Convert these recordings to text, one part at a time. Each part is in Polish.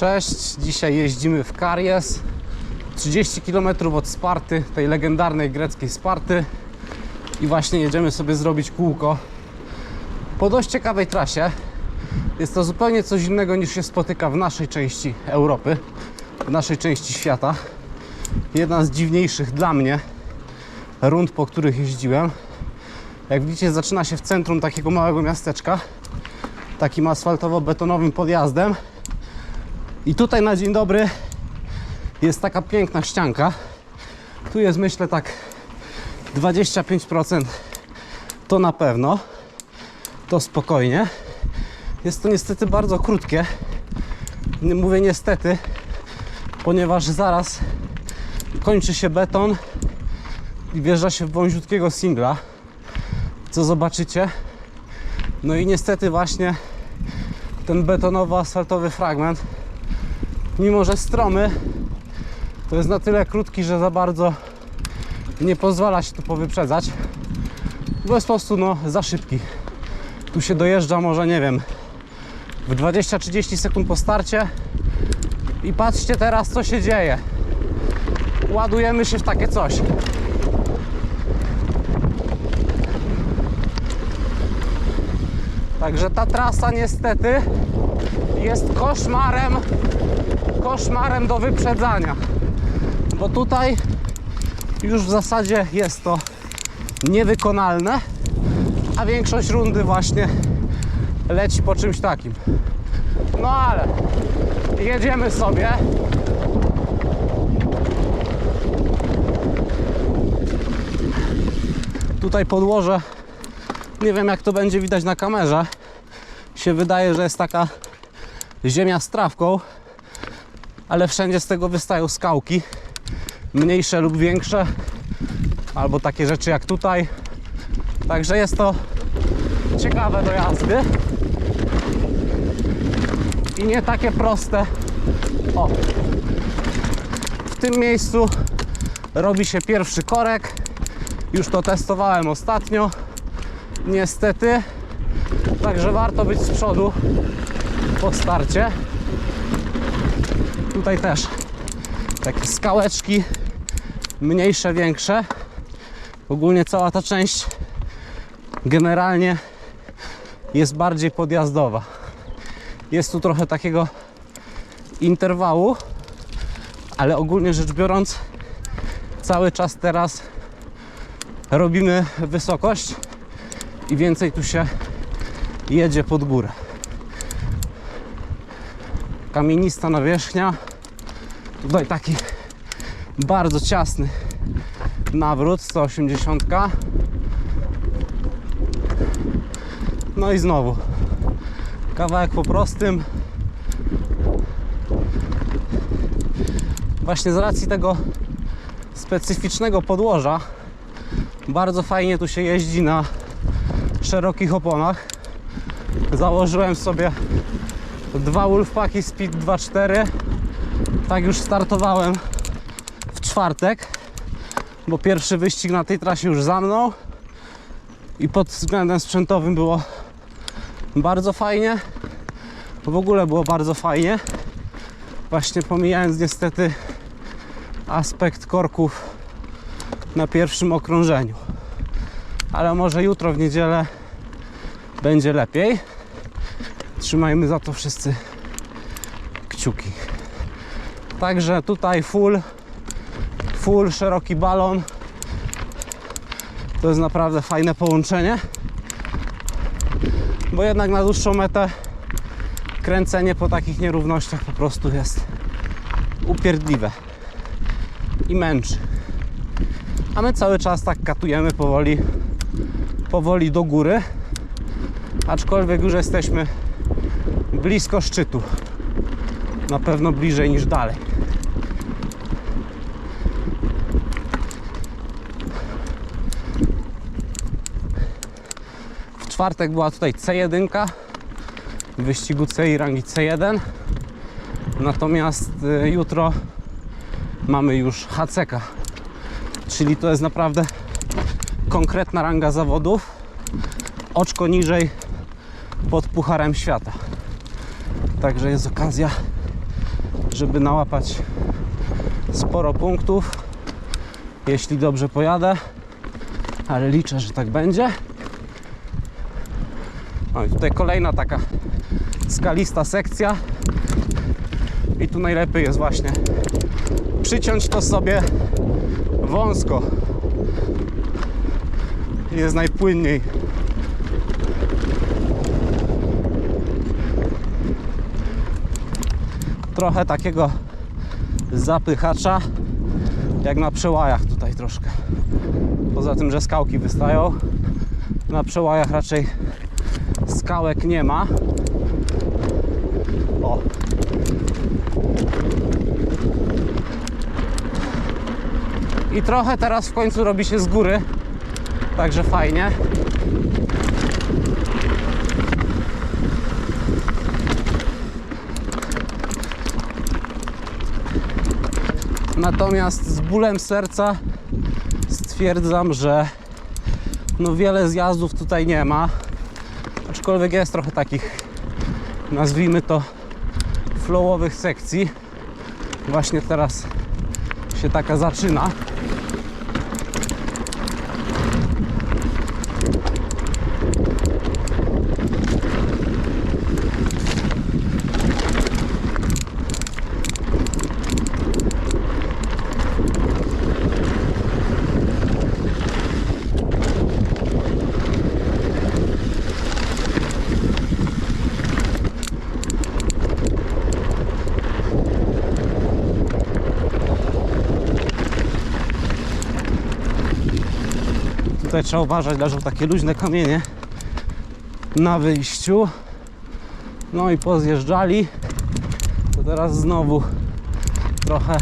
Cześć, dzisiaj jeździmy w Karies 30 km od Sparty, tej legendarnej greckiej Sparty i właśnie jedziemy sobie zrobić kółko po dość ciekawej trasie. Jest to zupełnie coś innego niż się spotyka w naszej części Europy, w naszej części świata. Jedna z dziwniejszych dla mnie rund, po których jeździłem. Jak widzicie, zaczyna się w centrum takiego małego miasteczka, takim asfaltowo-betonowym podjazdem. I tutaj na dzień dobry jest taka piękna ścianka. Tu jest myślę tak 25% to na pewno. To spokojnie. Jest to niestety bardzo krótkie. Mówię niestety, ponieważ zaraz kończy się beton i wjeżdża się w wąziutkiego singla, co zobaczycie. No i niestety właśnie ten betonowo-asfaltowy fragment, mimo że stromy, to jest na tyle krótki, że za bardzo nie pozwala się tu powyprzedzać, bo jest po prostu no, za szybki. Tu się dojeżdża może, nie wiem, w 20-30 sekund po starcie i patrzcie teraz, co się dzieje. Ładujemy się w takie coś. Także ta trasa niestety jest koszmarem, koszmarem do wyprzedzania. Bo tutaj już w zasadzie jest to niewykonalne, a większość rundy właśnie leci po czymś takim. No ale jedziemy sobie. Tutaj podłoże nie wiem jak to będzie widać na kamerze. Się wydaje, że jest taka ziemia z trawką, ale wszędzie z tego wystają skałki, mniejsze lub większe, albo takie rzeczy jak tutaj. Także jest to ciekawe do jazdy i nie takie proste. O, w tym miejscu robi się pierwszy korek. Już to testowałem ostatnio niestety. Także warto być z przodu po starcie. Tutaj też takie skałeczki, mniejsze, większe. Ogólnie cała ta część generalnie jest bardziej podjazdowa. Jest tu trochę takiego interwału, ale ogólnie rzecz biorąc, cały czas teraz robimy wysokość i więcej tu się jedzie pod górę. Kamienista nawierzchnia. Tutaj taki bardzo ciasny nawrót 180. No i znowu kawałek po prostym. Właśnie z racji tego specyficznego podłoża bardzo fajnie tu się jeździ na szerokich oponach. Założyłem sobie dwa Wolfpacki Speed 2.4. Tak już startowałem w czwartek, bo pierwszy wyścig na tej trasie już za mną i pod względem sprzętowym było bardzo fajnie. W ogóle było bardzo fajnie. Właśnie pomijając niestety aspekt korków na pierwszym okrążeniu ale może jutro w niedzielę będzie lepiej. Trzymajmy za to wszyscy kciuki. Także tutaj full, full szeroki balon. To jest naprawdę fajne połączenie. Bo jednak na dłuższą metę kręcenie po takich nierównościach po prostu jest upierdliwe i męczy. A my cały czas tak katujemy powoli powoli do góry, aczkolwiek już jesteśmy blisko szczytu. Na pewno bliżej niż dalej. Czwartek była tutaj C1 w wyścigu C i rangi C1. Natomiast y, jutro mamy już HCK, czyli to jest naprawdę konkretna ranga zawodów, oczko niżej pod Pucharem Świata. Także jest okazja żeby nałapać sporo punktów, jeśli dobrze pojadę, ale liczę, że tak będzie. No tutaj kolejna taka skalista sekcja i tu najlepiej jest właśnie przyciąć to sobie wąsko. Jest najpłynniej. Trochę takiego zapychacza, jak na przełajach tutaj troszkę. Poza tym, że skałki wystają, na przełajach raczej skałek nie ma. O. I trochę teraz w końcu robi się z góry, także fajnie. Natomiast z bólem serca stwierdzam, że no wiele zjazdów tutaj nie ma. Aczkolwiek jest trochę takich, nazwijmy to, flowowych sekcji. Właśnie teraz się taka zaczyna. Trzeba uważać, leżą takie luźne kamienie na wyjściu. No i pozjeżdżali. To teraz znowu trochę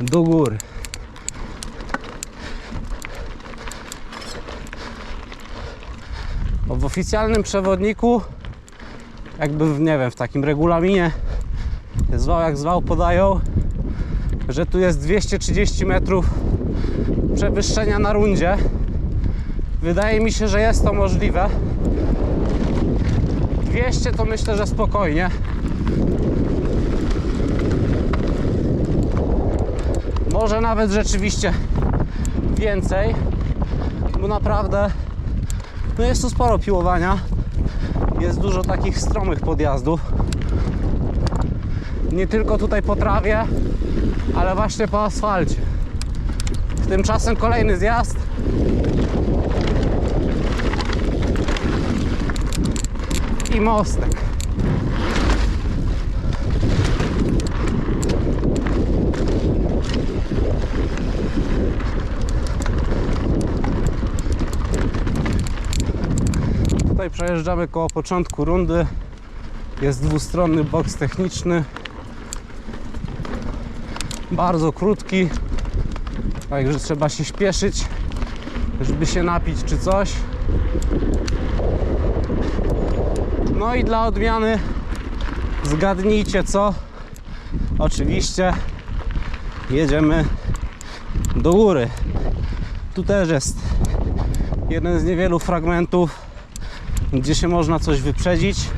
do góry. Bo w oficjalnym przewodniku, jakby w, nie wiem, w takim regulaminie zwał jak zwał podają, że tu jest 230 metrów przewyższenia na rundzie. Wydaje mi się, że jest to możliwe. 200 to myślę, że spokojnie. Może nawet rzeczywiście więcej, bo naprawdę no jest tu sporo piłowania. Jest dużo takich stromych podjazdów. Nie tylko tutaj po trawie, ale właśnie po asfalcie. Tymczasem kolejny zjazd. I mostek. Tutaj przejeżdżamy koło początku rundy. Jest dwustronny boks techniczny. Bardzo krótki. Także trzeba się śpieszyć, żeby się napić czy coś. No i dla odmiany zgadnijcie co. Oczywiście jedziemy do góry. Tu też jest jeden z niewielu fragmentów, gdzie się można coś wyprzedzić.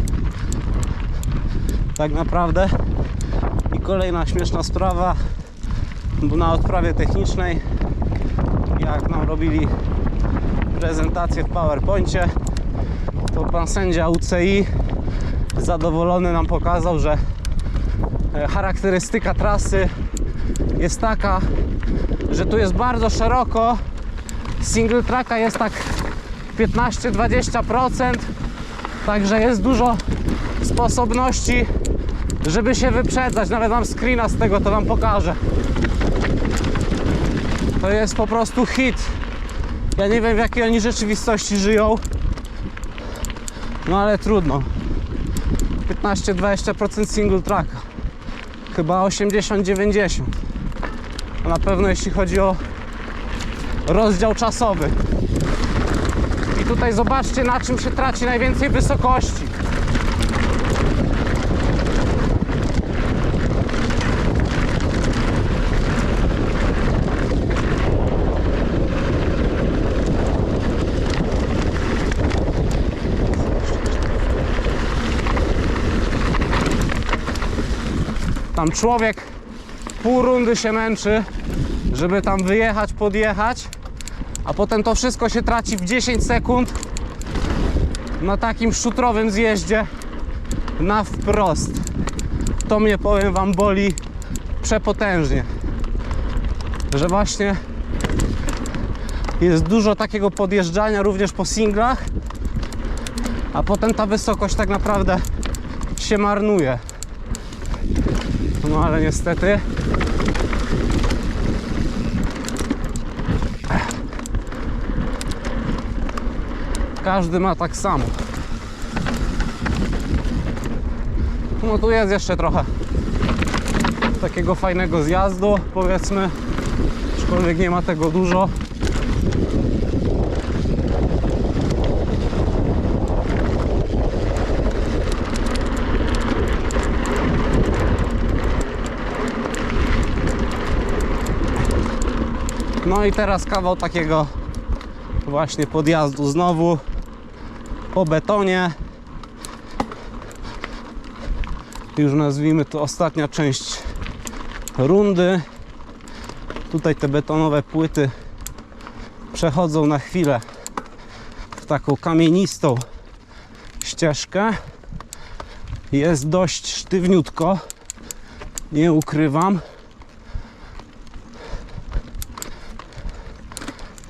Tak naprawdę. I kolejna śmieszna sprawa bo na odprawie technicznej, jak nam robili prezentację w PowerPoincie, to pan sędzia UCI zadowolony nam pokazał, że e, charakterystyka trasy jest taka, że tu jest bardzo szeroko, single tracka jest tak 15-20%, także jest dużo sposobności, żeby się wyprzedzać. Nawet mam screena z tego, to wam pokażę. To jest po prostu hit. Ja nie wiem w jakiej oni rzeczywistości żyją. No ale trudno. 15-20% single tracka. Chyba 80-90. Na pewno jeśli chodzi o rozdział czasowy. I tutaj zobaczcie na czym się traci najwięcej wysokości. Tam człowiek pół rundy się męczy, żeby tam wyjechać, podjechać, a potem to wszystko się traci w 10 sekund na takim szutrowym zjeździe na wprost. To mnie, powiem Wam, boli przepotężnie. Że właśnie jest dużo takiego podjeżdżania również po singlach, a potem ta wysokość tak naprawdę się marnuje. No ale niestety każdy ma tak samo. No tu jest jeszcze trochę takiego fajnego zjazdu, powiedzmy, aczkolwiek nie ma tego dużo. No i teraz kawał takiego właśnie podjazdu znowu po betonie. Już nazwijmy to ostatnia część rundy. Tutaj te betonowe płyty przechodzą na chwilę w taką kamienistą ścieżkę. Jest dość sztywniutko, nie ukrywam.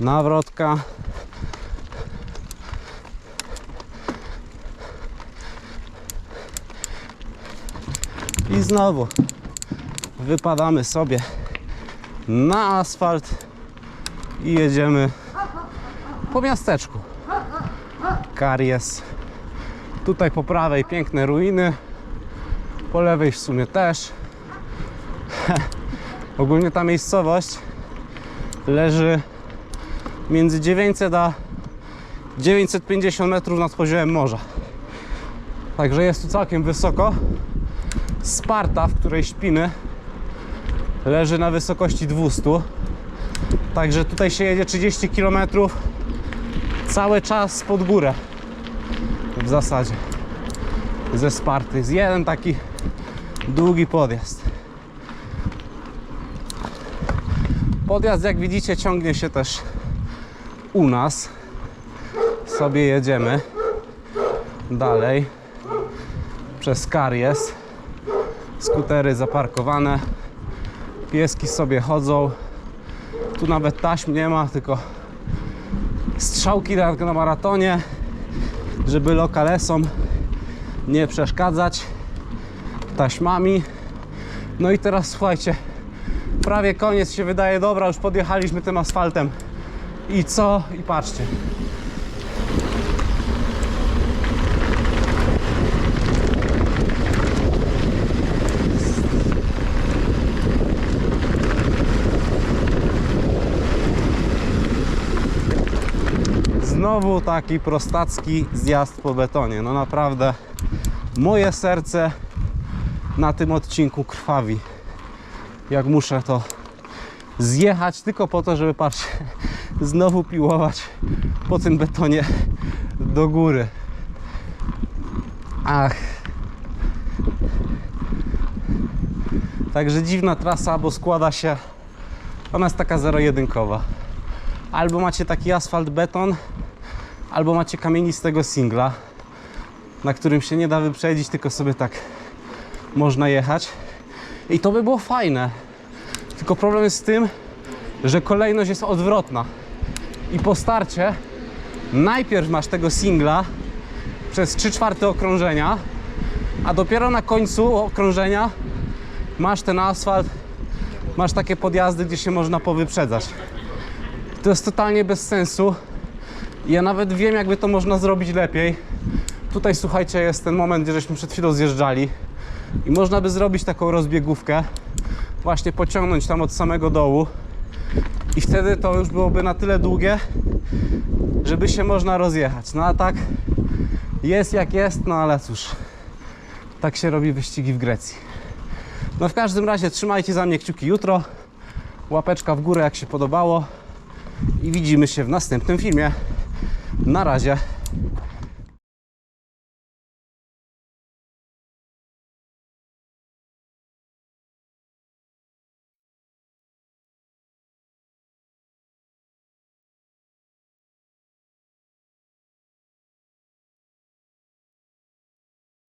Nawrotka. I znowu wypadamy sobie na asfalt i jedziemy po miasteczku. Karies. Tutaj po prawej piękne ruiny, po lewej w sumie też. Ogólnie ta miejscowość leży między 900 a 950 metrów nad poziomem morza. Także jest tu całkiem wysoko. Sparta, w której śpimy, leży na wysokości 200. Także tutaj się jedzie 30 km cały czas pod górę. W zasadzie ze Sparty. Jest jeden taki długi podjazd. Podjazd, jak widzicie, ciągnie się też u nas. Sobie jedziemy dalej przez Karies. Skutery zaparkowane, pieski sobie chodzą. Tu nawet taśm nie ma, tylko strzałki na maratonie, żeby lokalesom nie przeszkadzać taśmami. No i teraz słuchajcie, prawie koniec się wydaje, dobra, już podjechaliśmy tym asfaltem. I co? I patrzcie. Znowu taki prostacki zjazd po betonie. No naprawdę moje serce na tym odcinku krwawi. Jak muszę to zjechać tylko po to, żeby patrzcie, znowu piłować po tym betonie do góry. Ach. Także dziwna trasa, bo składa się, ona jest taka zero-jedynkowa. Albo macie taki asfalt beton, albo macie kamienistego singla, na którym się nie da wyprzedzić, tylko sobie tak można jechać. I to by było fajne. Tylko problem jest z tym, że kolejność jest odwrotna. I po starcie najpierw masz tego singla przez 3 czwarte okrążenia, a dopiero na końcu okrążenia masz ten asfalt, masz takie podjazdy, gdzie się można powyprzedzać. To jest totalnie bez sensu. Ja nawet wiem, jakby to można zrobić lepiej. Tutaj słuchajcie, jest ten moment, gdzie żeśmy przed chwilą zjeżdżali i można by zrobić taką rozbiegówkę, właśnie pociągnąć tam od samego dołu i wtedy to już byłoby na tyle długie, żeby się można rozjechać. No a tak jest jak jest, no ale cóż, tak się robi wyścigi w Grecji. No w każdym razie trzymajcie za mnie kciuki jutro, łapeczka w górę jak się podobało i widzimy się w następnym filmie. Na razie.